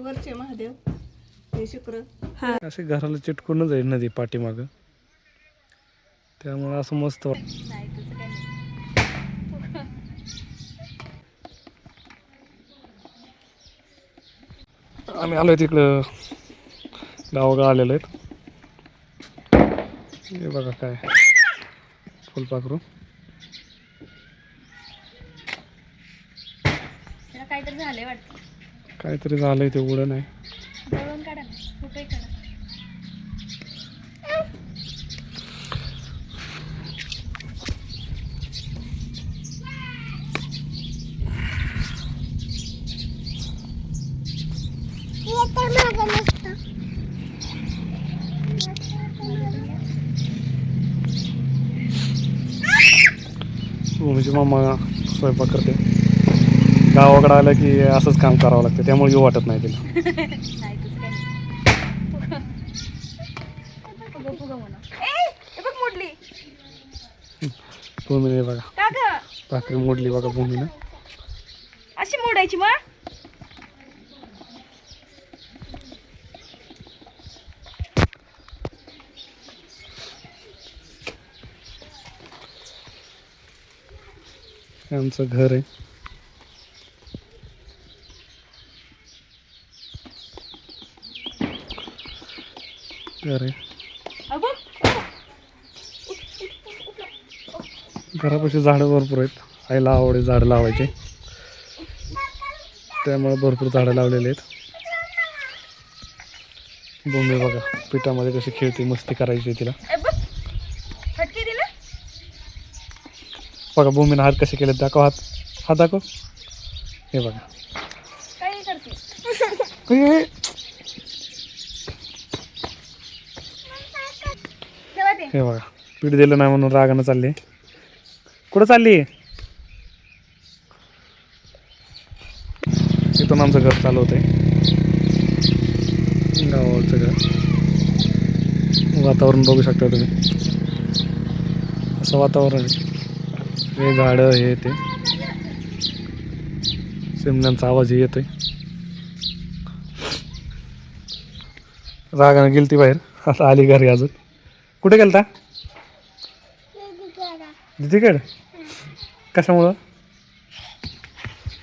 वरचे महादेव हे शुक्र. हा. असे घराला चिटकूनच आहे नदी पाठीमागं. त्यामुळे असं मस्त वाट नाही तसं काही नाही आम्ही आलोय तिकडं. गावाकडं आलेलो आहेत. हे बघा काय. फुलपाखरू त्याला काहीतरी झालंय वाटतं काहीतरी झालंय ते उडं नाही. भूमीची मामा स्वयंपाक करते. गावाकडं आलं की असंच काम करावं लागतं त्यामुळे येऊ वाटत नाही तिला. भूमीने बघा. भाकरी मोडली बघा भूमीनं. अशी मोडायची मग? आमचं घर आहे. बघ घरापाशी झाडं भरपूर आहेत. आईला आवडे झाडं लावायचे. त्यामुळे भरपूर झाडं लावलेली आहेत. भूमी बघा पिठामध्ये कशी खेळते मस्ती करायची तिला. बघ. भूमीनं हात कसे केले दाखव हात. हात दाखव. हे बघा. हे, बघा पीठ दिलं नाही म्हणून रागानं चालली. कुठं चालली? इथून आमचं घर चालू होतंय. गावावरचं घर. वातावरण बघू शकता तुम्ही. असं वातावरण हे झाडं हे ते. चिमण्यांचा आवाजही येतोय. रागानं गेलती बाहेर. आता आली घरी अजून. कुठे गेलता? दीदीकडे. कशामुळं?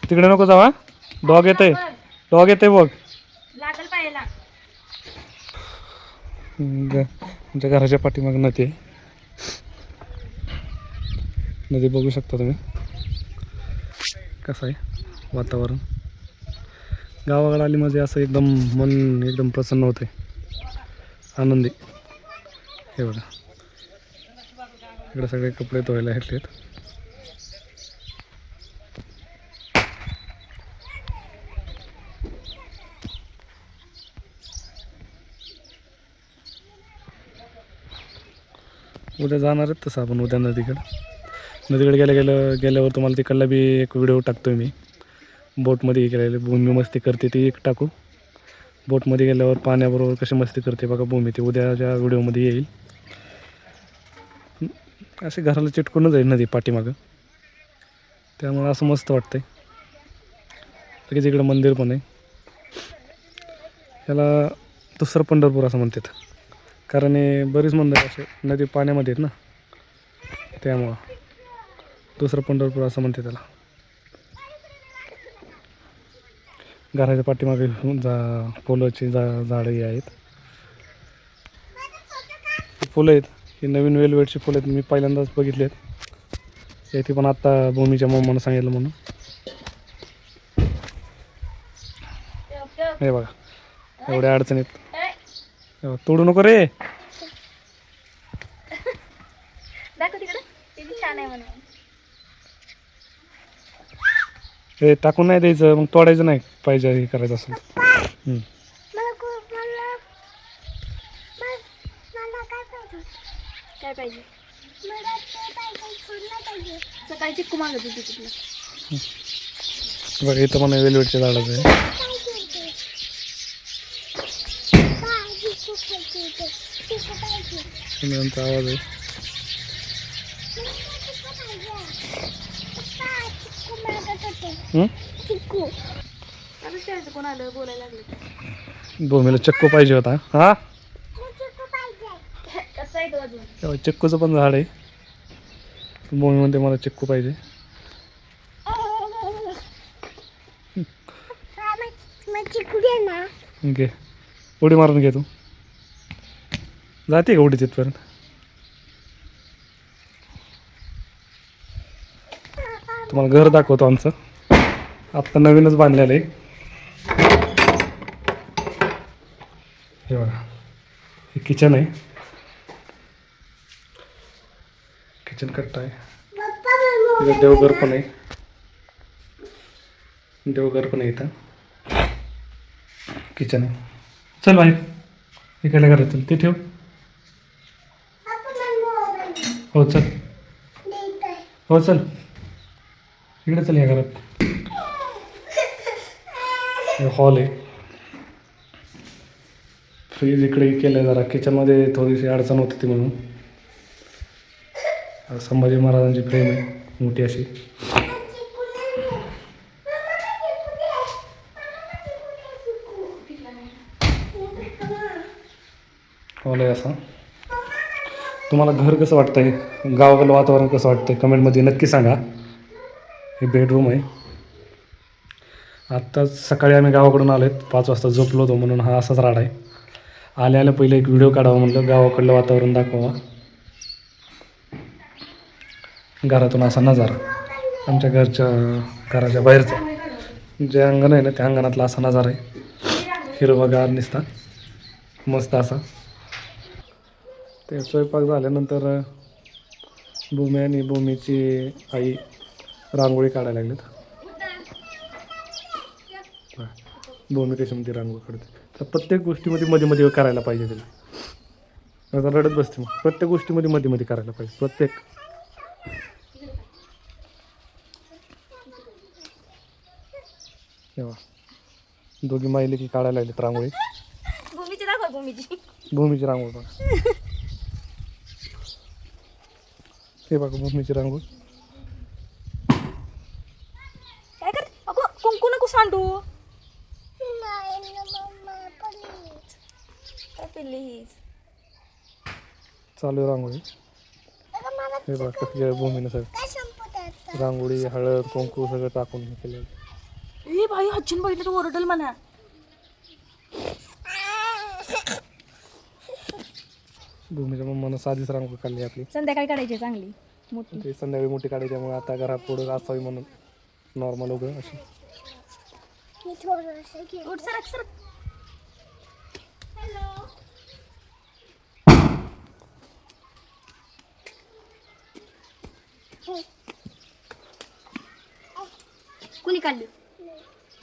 तिकडे नको जावा डॉग येतंय. डॉग येतंय बघ. लागल पायाला ग- आमच्या घराच्या पाठीमाग नदी आहे. नदी बघू शकता तुम्ही. कसं आहे? वातावरण. गावाकडे आली म्हणजे असं एकदम मन एकदम प्रसन्न होते आनंदी. हे बघा इकडे सगळे कपडे धुवायला घेतलेत. उद्या जाणार आहेत तसं आपण उद्या नदीकडं. नदीकडे गेल्या गेलं गेल्यावर तुम्हाला तिकडला बी एक व्हिडिओ टाकतो मी. बोटमध्ये हे भूमी मस्ती करते ती एक टाकू. बोटमध्ये गेल्यावर पाण्याबरोबर कशी मस्ती करते बघा भूमी ती उद्याच्या व्हिडिओमध्ये येईल. असे घराला चिटकूनच आहे नदी पाठीमागं. त्यामुळे असं मस्त वाटतंय. लगेच इकडं मंदिर पण आहे. याला दुसरं पंढरपूर असं म्हणतात. कारण हे बरीच मंदिर असे नदी पाण्यामध्ये आहेत ना. त्यामुळं दुसरं पंढरपूर असं म्हणते त्याला. घराच्या पाठीमागे जा फुलाची जा झाडं ही आहेत. फुलं आहेत. ही नवीन वेलवेटची फुलं आहेत मी पहिल्यांदाच बघितली आहेत येथे पण आत्ता भूमीच्या मम्मानं सांगितलं म्हणून. हे बघा एवढ्या अडचणीत. तोडू नको रे. हे टाकून नाही द्यायचं मग तोडायचं नाही पाहिजे हे करायचं असेल तर. हम्म. काय पाहिजे? सकाळी चिक्कू मागत होती तिथलं बघा इथं पण वेलवेटच्या झाडाचं आहे. आवाज आहे. चक्कू पाहिजे होता. हा? अजून. चिक्कूचं पण झाड आहे. मम्मी म्हणते मला चिक्कू पाहिजे. घे. उडी मारून घे तू. जाते का उडी तिथपर्यंत तुम्हाला घर दाखवतो आमचं. आत्ता नवीनच बांधलेलं आहे. हे बघा. हे किचन आहे. किचन कट्टा आहे. इथं देवघर पण आहे. देवघर पण आहे इथं. किचन आहे. चल बाहेर इकडल्या घरात चल ते ठेव. हो चल. हो चल. इकडे चल या घरात. हॉल आहे. फ्रीज इकडे केलं जरा. किचनमध्ये थोडीशी अडचण होती ती म्हणून. संभाजी महाराजांची फ्रेम आहे मोठी अशी. हॉल आहे असा. तुम्हाला घर कसं वाटतंय? गावाकडलं वातावरण कसं वाटतंय? कमेंटमध्ये नक्की सांगा. हे बेडरूम आहे. आत्ताच सकाळी आम्ही गावाकडून आलो आहेत पाच वाजता झोपलो होतो म्हणून हा असाच राडा आहे. आल्या आल्या पहिले एक व्हिडिओ काढावा म्हणलं. गावाकडलं वातावरण दाखवावा. घरातून असा नजारा. आमच्या घरच्या घराच्या बाहेरचा. जे अंगण आहे ना त्या अंगणातला असा नजारा आहे. हिरवागार निसता. मस्त असा. ते स्वयंपाक झाल्यानंतर भूमी आणि भूमीची आई रांगोळी काढायला लागलेत. भूमी कशी म्हणते रांगोळी काढते? तर प्रत्येक गोष्टीमध्ये मध्ये मध्ये करायला पाहिजे तिला. आता रडत बसते मग. प्रत्येक गोष्टीमध्ये मध्ये मध्ये करायला पाहिजे. प्रत्येक. तेव्हा. दोघी माहिले की काढायला लागलेत रांगोळी. भूमीची दाखवा भूमीची. भूमीची रांगोळ बघा. हे बघा भूमीची रांगोळ. काय कर अगो कुंकू नको सांडू. चालू आहे रांगोळी. हे बघा कसं केलं भूमीनं सगळं. रांगोळी हळद कुंकू सगळं टाकून हे केलेलं. ए बाई हच्छून बघितलं तू ओरडल म्हणा. भूमीच्या मम्मानं साधीच रांगोळी काढली आपली. संध्याकाळी काढायची चांगली मोठी. ते संध्याकाळी मोठी काढायची त्यामुळे आता घरात पुढं असावी म्हणून. नॉर्मल उभं अशी. उठ सरक सरक. कुणी काढली?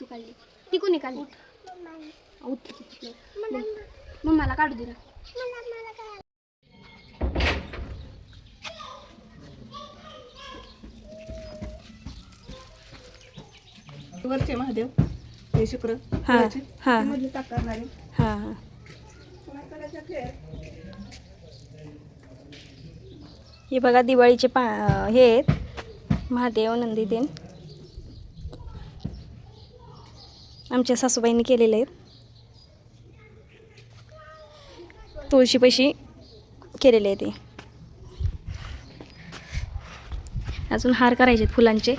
तू काढली ती कुणी काढली उठ मम्माला काढू दे ना. वरचे महादेव हे शुक्र हा, हा. मधले हां हां. हे बघा दिवाळीचे पा हे आहेत. महादेव नंदीदेन आमच्या सासूबाईंनी केलेले आहेत. तुळशीपाशी केलेले आहे ते. अजून हार करायचे आहेत फुलांचे.